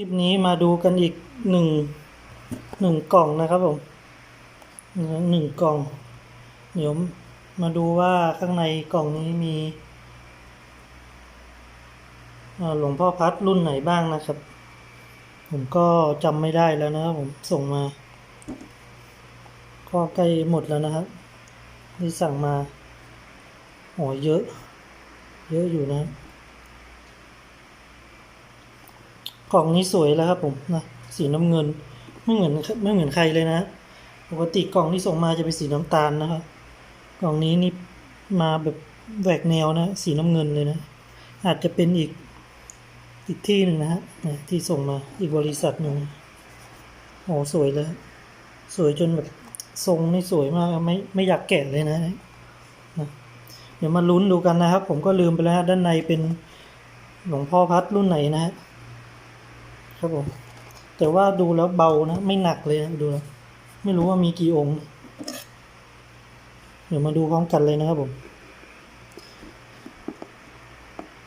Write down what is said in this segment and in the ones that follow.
ลิปนี้มาดูกันอีกหนึ่งหนึ่งกล่องนะครับผมหนึ่งกล่อง เดี๋ยวมาดูว่าข้างในกล่องนี้มีหลวงพ่อพัดรุ่นไหนบ้างนะครับ ผมก็จำไม่ได้แล้วนะครับผมส่งมา ก็ใกล้หมดแล้วนะครับที่สั่งมาโอ้เยอะ เยอะอยู่นะ กล่องนี้สวยแล้วครับผมนะสีน้ำเงินไม่เหมือนไม่เหมือนใครเลยนะปกติกล่องที่ส่งมาจะเป็นสีน้ำตาลนะครับกล่องนี้นี่มาแบบแหวกแนวนะ สีน้ำเงินเลยนะ อาจจะเป็นอีกอีกที่หนึ่งนะฮะที่ส่งมาอีกบริษัทหนึ่งโอ้สวยเลยสวยจนแบบทรงนี่สวยมากไม่ไม่อยากแกะเลยนะนะเดี๋ยวมาลุ้นดูกันนะครับ ผมก็ลืมไปแล้วด้านในเป็นหลวงพ่อพัดรุ่นไหนนะฮะ ครับผมแต่ว่าดูแล้วเบานะ ไม่หนักเลยนะดูแล้วไม่รู้ว่ามีกี่องค์ เดี๋ยวมาดูพร้อมกันเลยนะครับผม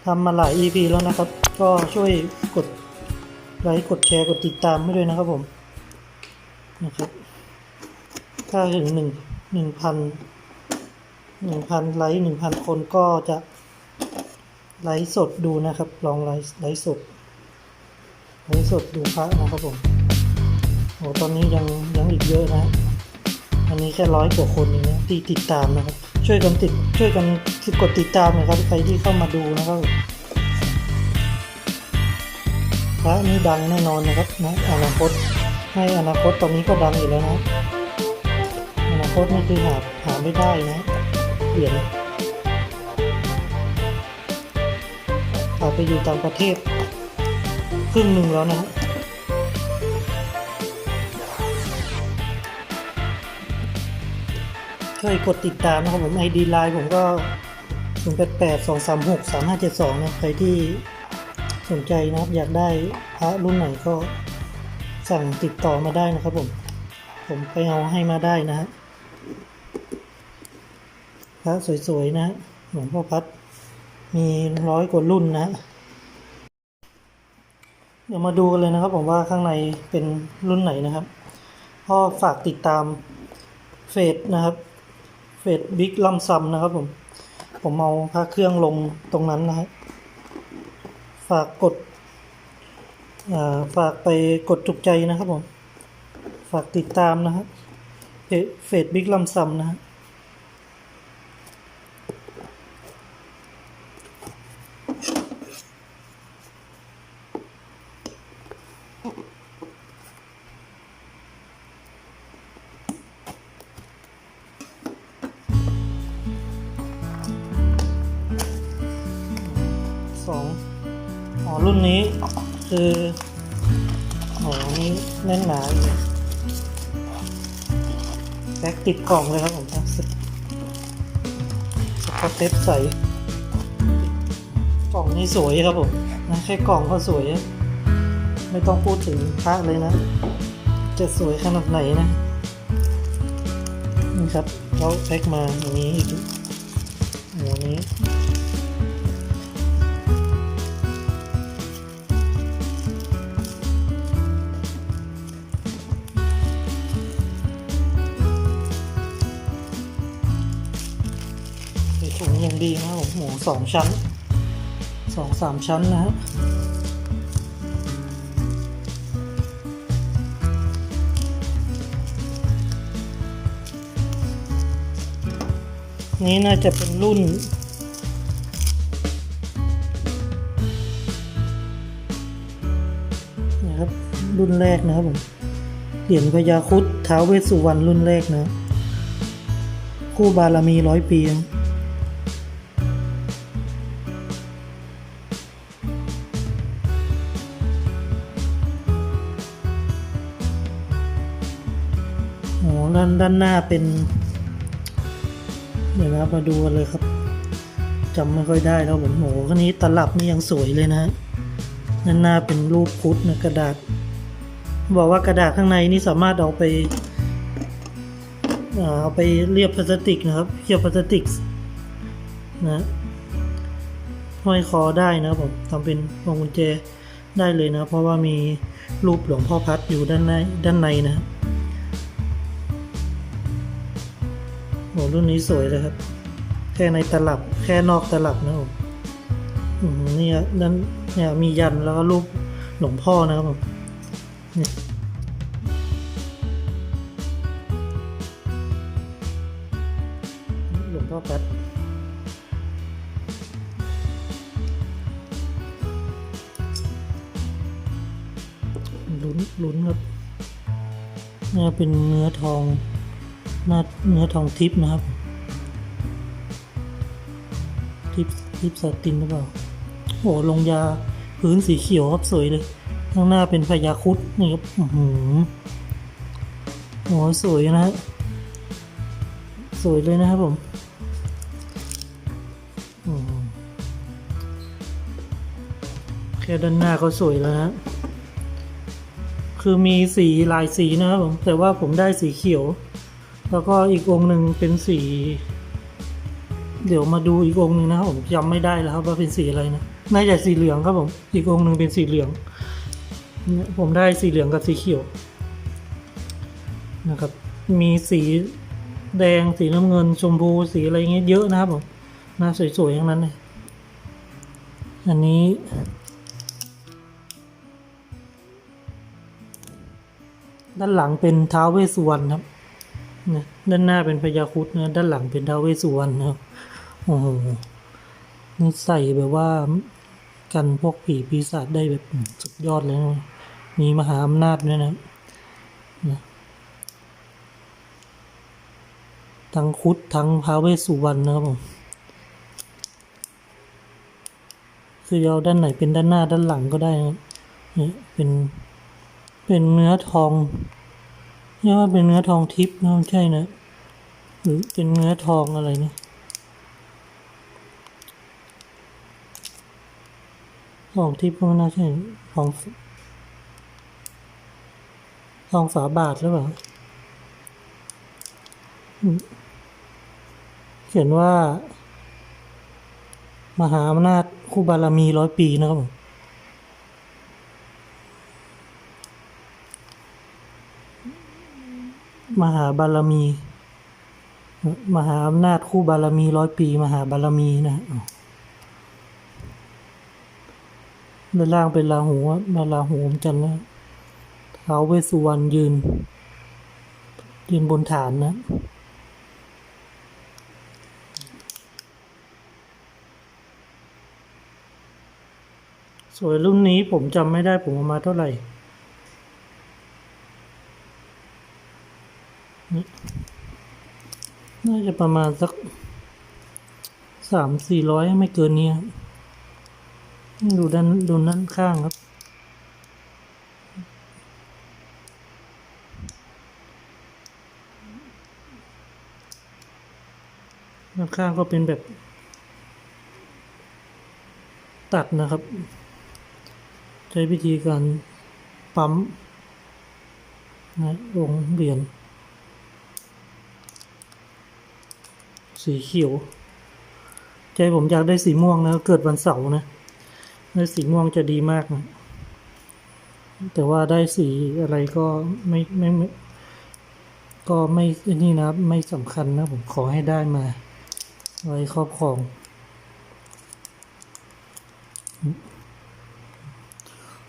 ทำมาหลาย EP แล้วนะครับ ก็ช่วยกดไลค์กดแชร์กดติดตามให้ด้วยนะครับผมนะครับ ถ้าถึงหนึ่งหนึ่งพันหนึ่งพันไลค์หนึ่งพันคนก็จะไลฟ์สดดูนะครับ ลองไลฟ์ไลฟ์สด ไลฟ์สดดูพระนะครับผมโอ้ตอนนี้ยังยังอีกเยอะนะอันนี้แค่ร้อยกว่าคนเองนะที่ติดตามนะครับ ช่วยกันติดช่วยกันกดติดตามนะครับใครที่เข้ามาดูนะครับพระนี่ดังแน่นอนนะครับนะอนาคตให้อนาคตตอนนี้ก็ดังอยู่แล้วนะอนาคตนี่คือหาหาไม่ได้นะเหรียญเอาไปอยู่ต่างประเทศ ครึ่งหนึ่งแล้วนะฮะช่วยกดติดตามนะครับผมไอดีไลน์ผมก็ 0 8 8 2 3 6 3 5 7 2 นะใครที่สนใจนะครับอยากได้พระรุ่นไหนก็สั่งติดต่อมาได้นะครับผม ผมไปเอาให้มาได้นะฮะพระสวยๆนะหลวงพ่อพัดมีร้อยกว่ารุ่นนะ ดี๋ยวมาดูกันเลยนะครับ ผมว่าข้างในเป็นรุ่นไหนนะครับก็ฝากติดตามเฟซนะครับเฟซบิ๊กลัมซัมนะครับผมผมเอาพระเครื่องลงตรงนั้นนะครับฝากกดอ่าฝากไปกดถูกใจนะครับผม ฝากติดตามนะครับเฟซบิ๊กลัมซัมนะฮะส แพ็กติดกล่องเลยครับผมสสกอตเทปใสกล่องนี่สวยครับผมนะแค่กล่องก็สวยไม่ต้องพูดถึงพระเลยนะ จะสวยขนาดไหนนะนี่ครับเขาแพ็คมาอย่างนี้อีกอย่างนี้ อย่างดีนะครับผมหมูสองชั้นสองสามชั้นนะฮะนี่น่าจะเป็นรุ่น นะครับ รุ่นแรกนะครับผมเหรียญพญาคุดท้าวเวสสุวรรณรุ่นแรกนะ คู่บารมีร้อยปีนะ ด้านหน้าเป็นเดี๋ยวนะครับมาดูเลยครับจำไม่ค่อยได้แล้วผมโหคันนี้ตลับนี่ยังสวยเลยนะฮะด้านหน้าเป็นรูปพุทธนะกระดาษ บอกว่ากระดาษข้างในนี่สามารถเอาไปเอาไปเรียบพลาสติกนะครับเรียบพลาสติกนะห้อยคอได้นะครับผมทำเป็นพวงกุญแจได้เลยนะ เพราะว่ามีรูปหลวงพ่อพัดอยู่ด้านในด้านในนะ โหรุ่นนี้สวยเลยครับ แค่ในตลับแค่นอกตลับนะผมอืมเนี่ยด้านเนี่ยมียันแล้วก็รูปหลวงพ่อนะครับผมหลวงพ่อพัดลุ้นลุ้นครับน่าเป็นเนื้อทอง น่าเนื้อทองทิพนะครับ ทิพทิพสตินหรือเปล่าโอ้ลงยาพื้นสีเขียวครับสวยเลย ข้างหน้าเป็นพญาคุดนี่ครับอื้อหือโอ้สวยนะฮะสวยเลยนะครับผมอืมแค่ด้านหน้าก็สวยแล้วนะคือมีสีหลายสีนะครับผม แต่ว่าผมได้สีเขียว แล้วก็อีกองหนึ่งเป็นสี เดี๋ยวมาดูอีกองหนึ่งนะครับผมจำไม่ได้แล้วครับว่าเป็นสีอะไรนะน่าจะสีเหลืองครับผมอีกองหนึ่งเป็นสีเหลืองเนี่ยผมได้สีเหลืองกับสีเขียวนะครับ มีสีแดงสีน้ำเงินชมพูสีอะไรเงี้ยเยอะนะครับผมน่าสวยๆทั้งนั้นเลยอันนี้ด้านหลังเป็นท้าวเวสสุวรรณครับ นะด้านหน้าเป็นพญาครุดนะด้านหลังเป็นท้าวเวสสุวรรณนะครับโอ้โหนี่ใส่แบบว่ากันพวกผีปีศาจได้แบบสุดยอดเลยนะมีมหาอำนาจด้วยนะนะทั้งคุดทั้งท้าเวสสุวรรณนะครับผมคือเอาด้านไหนเป็นด้านหน้าด้านหลังก็ได้นะนี่เป็นเป็นเนื้อทอง เรียกว่าเป็นเนื้อทองทิพย์นะไม่ใช่นะ หรือเป็นเนื้อทองอะไรนี่ยทองทิพย์ก็ไม่น่าใช่ทองทองฝาบาทหรือเปล่า เขียนว่า มหาอำนาจคู่บารมีร้อยปีนะครับผม มหาบารมี มหาอำนาจคู่บารมีร้อยปี มหาบารมีนะด้านล่างเป็นราหูอะมาราหูผมจำนนะท้าวเวสสุวรรณยืน ยืนบนฐานนะสวยรุ่นนี้ผมจำไม่ได้ผมเอามาเท่าไหร่ น่าจะประมาณสักสามสี่ร้อยไม่เกินนี้ครับดูด้านดูด้านข้างครับ ด้านข้างก็เป็นแบบ ตัดนะครับ ใช้วิธีการปั๊มนะลงเหรียญ สีเขียว ใจผมอยากได้สีม่วงนะ เกิดวันเสาร์นะได้สีม่วงจะดีมากนะ แต่ว่าได้สีอะไรก็ไม่ไม่ไมก็ไม่นี่นะไม่สำคัญนะ ผมขอให้ได้มา ไว้ครอบครอง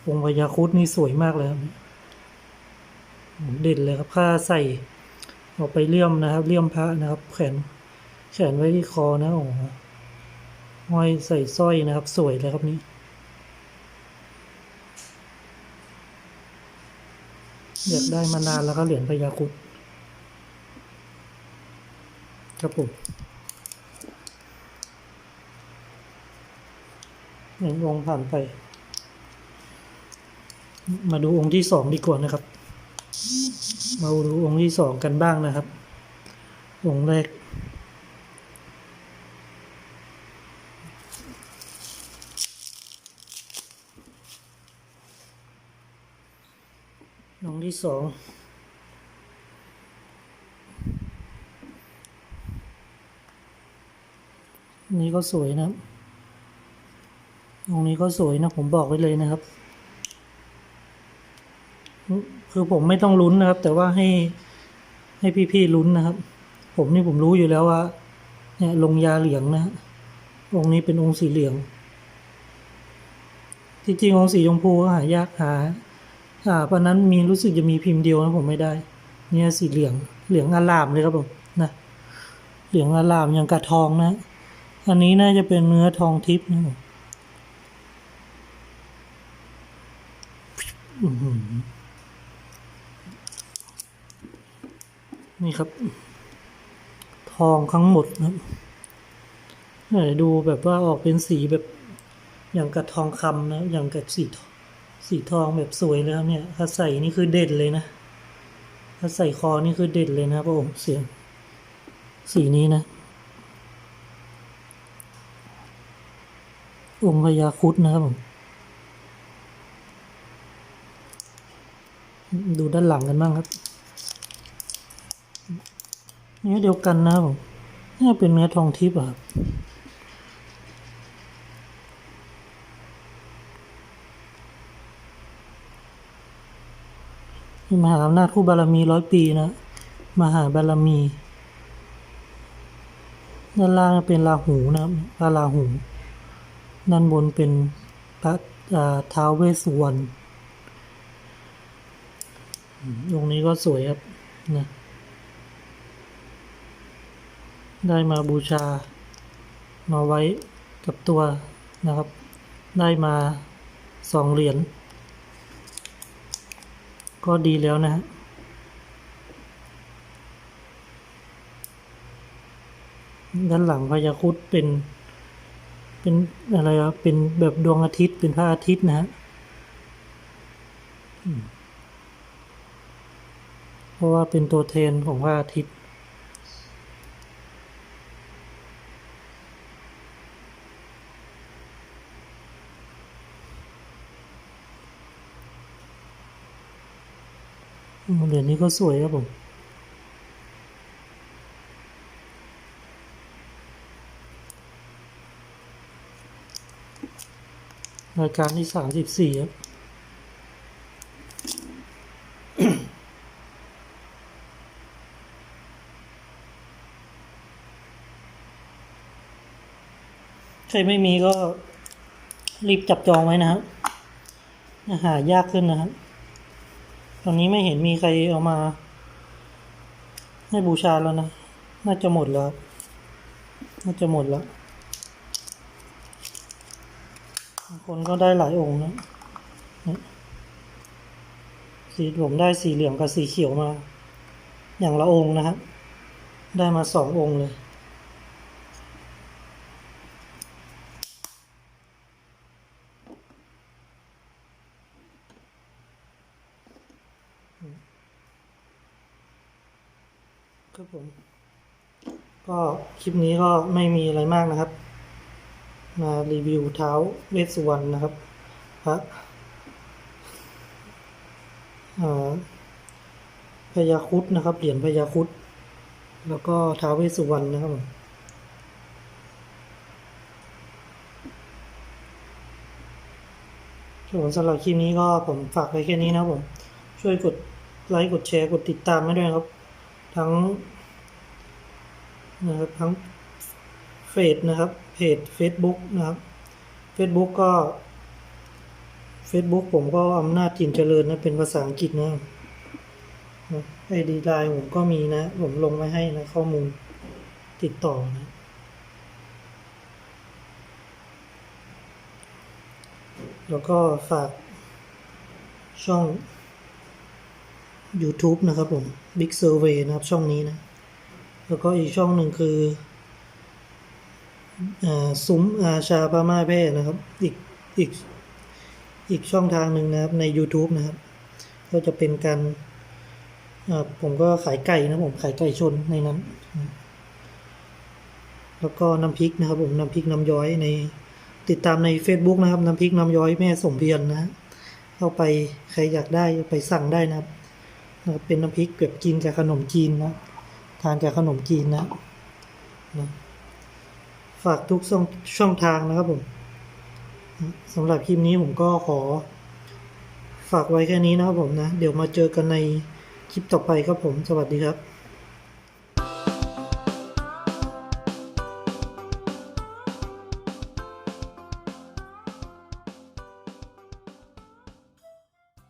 องค์พญาคุดนี่สวยมากเลยครับเด่นเลยครับผ้าใส่ออกไปเลี่ยมนะครับ เลี่ยมพระนะครับแขน แขวนไว้ที่คอนะโอ้ห้อยใส่สร้อยนะครับ สวยเลยครับนี่อยากได้มานานแล้วก็เหรียญพญาครุดครับผมหนึ่งองค์ผ่านไป มาดูองค์ที่สองดีกว่านะครับ มาดูองค์ที่สองกันบ้างนะครับ องค์แรก ที่สองนี่ก็สวยนะครับองนี้ก็สวยนะ ผมบอกไว้เลยนะครับ คือผมไม่ต้องลุ้นนะครับ แต่ว่าให้ให้พี่ๆลุ้นนะครับ ผมนี่ผมรู้อยู่แล้วว่า เนี่ยลงยาเหลืองนะฮะองค์นี้เป็นองค์สีเหลือง จริงๆองค์สีชมพูก็หายากหา อ่าเพราะนั้นมีรู้สึกจะมีพิมพ์เดียวนะผมไม่ได้ เนี่ยสีเหลืองเหลืองอลามเลยครับผมนะเหลืองอลามอย่างกระทองนะ อันนี้น่าจะเป็นเนื้อทองทิพย์นะผมนี่ครับ ทองทั้งหมดนะดูแบบว่าออกเป็นสีแบบอย่างกับทองคำนะ อย่างกับสีทอง สีทองแบบสวยเลยครับเนี่ยถ้าใส่นี่คือเด่นเลยนะถ้าใส่คอนี่คือเด่นเลยนะพระองค์เสียง สีนี้นะ องค์พญาคุดนะครับผมดูด้านหลังกันบ้างครับเนื้อเดียวกันนะครับผมนี่เป็นเนื้อทองทิพย์อะครับ นี่มหาอำนาจคู่บารมีร้อยปีนะ มหาบารมีด้านล่างเป็นราหูนะพระราหูด้านบนเป็นพระท้าวเวสสุวรรณอืมองค์นี้ก็สวยครับนะได้มาบูชา มาไว้กับตัวนะครับ ได้มาสองเหรียญ ก็ดีแล้วนะฮะด้านหลังพญาคุดเป็น เป็นอะไรครับเป็นแบบดวงอาทิตย์เป็นพระอาทิตย์นะฮะเพราะว่าเป็นตัวแทนของพระอาทิตย์ เหรียญนี้ก็สวยครับผมรายการที่สามสิบสี่ครับใครไม่มีก็รีบจับจองไว้นะครับหายากขึ้นนะครับ ตอนนี้ไม่เห็นมีใครเอามา ให้บูชาแล้วนะ น่าจะหมดแล้ว น่าจะหมดแล้ว คนก็ได้หลายองค์นะสีผมได้สีเหลืองกับสีเขียวมา อย่างละองค์นะครับ ได้มาสององค์เลย ครับผม ก็คลิปนี้ก็ไม่มีอะไรมากนะครับ มารีวิวเท้าเวสสุวรรณนะครับพระพญาคุดนะครับ เหรียญพญาคุดแล้วก็ท้าเวสสุวรรณนะครับผมส่วนสำหรับคลิปนี้ก็ผมฝากไว้แค่นี้นะครับผม ช่วยกดไลค์ กดแชร์ กดติดตามให้ด้วยครับ ทั้ง นะครับทั้งเฟซนะครับเพจ Facebook นะครับ Facebook ก็ Facebook ผมก็อำนาจจินเจริญนะ เป็นภาษาอังกฤษนะไอดีไลน์ผมก็มีนะ ผมลงไว้ให้นะ ข้อมูลติดต่อนะ แล้วก็ฝากช่อง YouTube นะครับผม Big Survey นะครับช่องนี้นะ แล้วก็อีกช่องหนึ่งคืออซุ้มอาชาพม่าแพร่นะครับ อีกอีกอีกช่องทางหนึ่งนะครับใน YouTube นะครับ ก็จะเป็นการผมก็ขายไก่นะผมขายไก่ชนในนั้น แล้วก็น้ำพริกนะครับ ผมน้ำพริกน้ำย้อยในติดตามใน Facebook นะครับน้ำพริกน้ำย้อยแม่สมเพียรนะฮะเข้าไปใครอยากได้ไปสั่งได้นะครับ เป็นน้ำพริกแบบกินกับขนมจีนนะ ทานกับขนมจีนนะนะฝากทุกช่องช่องทางนะครับผมสำหรับคลิปนี้ผมก็ขอ ฝากไว้แค่นี้นะครับผมนะ เดี๋ยวมาเจอกันในคลิปต่อไปครับผม สวัสดีครับ